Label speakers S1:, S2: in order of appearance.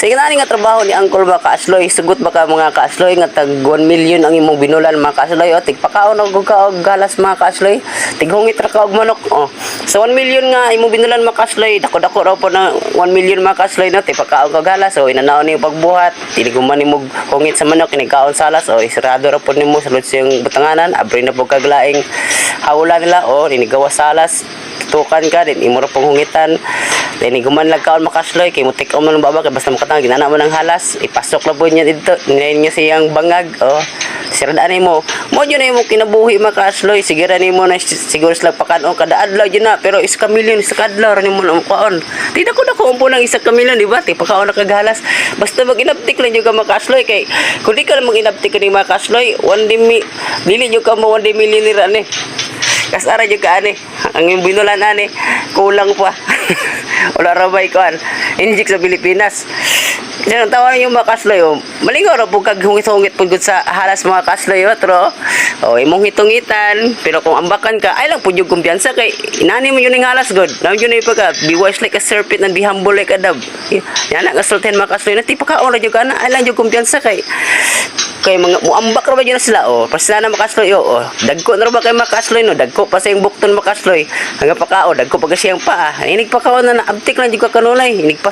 S1: Sige na nga trabaho ni Uncle ba kaasloy, sugot ba ka mga kaasloy? Nga tag 1 million ang imong binulan mga kaasloy. O tigpakaon og ka og galas mga kaasloy, tighungit ra ka og manok. Oh. Sa 1 million nga imong binulan mga kaasloy, dako-dako raw po na 1 million mga kaasloy no, tigpakaon ka galas o. Inanaon ni pagbuhat, tiniguman nimo hungit sa manok kinikaon salas o. Isarado ra po nimo sa yung butanganan, abri na po kaglaing hawla nila o. Ninigawa salas tukan ka din imo ra pong hungitan. Then guman lang kaon makasloy kay mo take on man ang baba kay basta makatang ginana mo ng halas ipasok la po niya dito. Ninayin niya siyang bangag oh. Siradaan mo mo yun na mo kinabuhi makasloy sigura ni mo na siguro sila pakanon kada adlaw yun na pero isa ka milyon isa ka adlaw ra ni mo na kaon di ko na ko ng isa ka milyon di ba? Ti pakaon na kagalas basta mag inaptik lang yung ka makasloy kay kung di ka na mag inaptik ni makasloy one day dili yung ka mo one day millionaire ani Kasara jud ka ani. Ang yung binulan ani kulang pa. Wala ra bay kuan. Injik sa Pilipinas. Diyan tawa yung mga kasloy. Oh. Malingaw ra pug kag hungit-hungit pud gud sa halas mga kasloy oh, tro. Oh, imong hitungitan, pero kung ambakan ka, ay lang pud yung kumpiyansa kay inani mo yun ng halas god. Nam yun ay pagka be wise like a serpent and be humble like a dove. Yan ang asultin mga kasloy na tipa ka ora jud ka na ay lang yung kumpiyansa kay kay mga muambak ra ba yun sila oh pas sila na makasloy oh, oh. dagko na ra ba kay makasloy no dagko pa sa yung bukton makasloy hanggang pa ka oh dagko pa siyang paa inig pa ka na naabtik lang jud ka kanulay inig pa